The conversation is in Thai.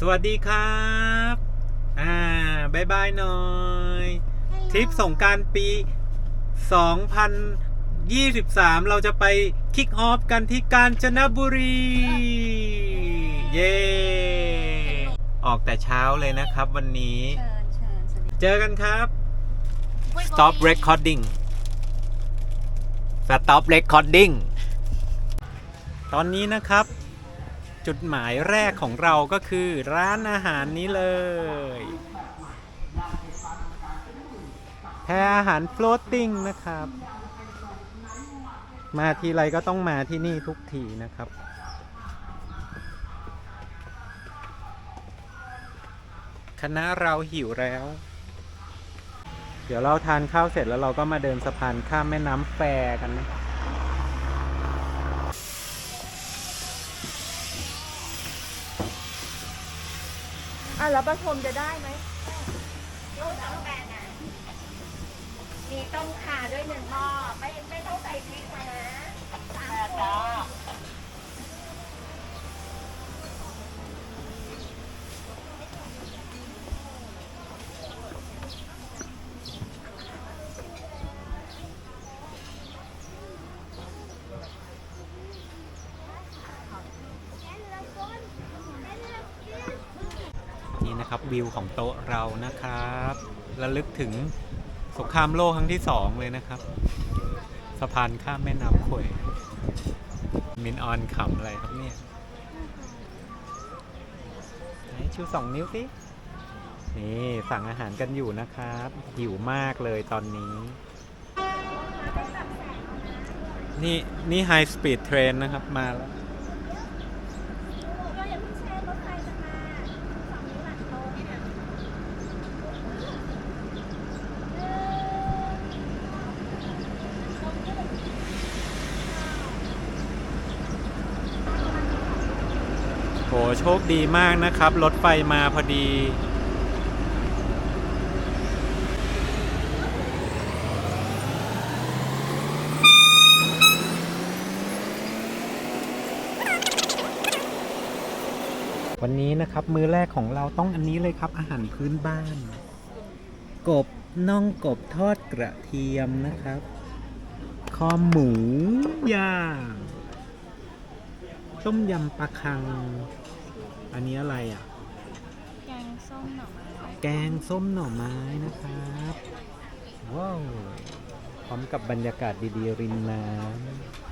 สวัสดีครับ อ่าบายบายหน่อย ทริปสงกรารปี 2023 เราจะไปคิกออฟกันที่กาญจนบุรี เย้ ออกแต่เช้าเลยนะครับวันนี้เชิญเชิญสวัสดีเจอกันครับ stop recording stop recording ตอนนี้นะครับ จุดหมายแรกของเราก็คือร้านอาหารนี้เลยแพรอาหาร floating นะครับ มาทีไรก็ต้องมาที่นี่ทุกทีนะครับคณะเราหิวแล้ว เดี๋ยวเราทานข้าวเสร็จแล้วเราก็มาเดินสะพานข้ามแม่น้ำแฟกันนะ อะแล้วปฐมจะได้ไหมลูกน้องแบนอะมีต้มข่าด้วยหนึ่งหม้อไม่ไม่ต้องใส่พริกมานะสามขวด นี่นะครับวิวของโต๊ะเรานะครับระลึกถึงสงครามโลกครั้งที่สองเลยนะครับ สะพานข้ามแม่น้ำขวยมินออนขำอะไรครับเนี่ยไหนชูสองนิ้วสินี่สั่งอาหารกันอยู่นะครับ หิวมากเลยตอนนี้ นี่นี่ไฮสปีดเทรนนะครับมาแล้ว ก็อย่าเพิ่งแช่รถไฟจะมาสองนิ้วหลังโต๊ะเนี่ย โหโชคดีมากนะครับ รถไฟมาพอดี วันนี้นะครับมื้อแรกของเราต้องอันนี้เลยครับ อาหารพื้นบ้าน กบน่องกบทอดกระเทียมนะครับ คอหมูย่าง ต้มยำปลาคัง อันนี้อะไรอะ แกงส้มหน่อไม้แกงส้มหน่อไม้นะครับว้าวพร้อมกับบรรยากาศดีๆริมน้ำ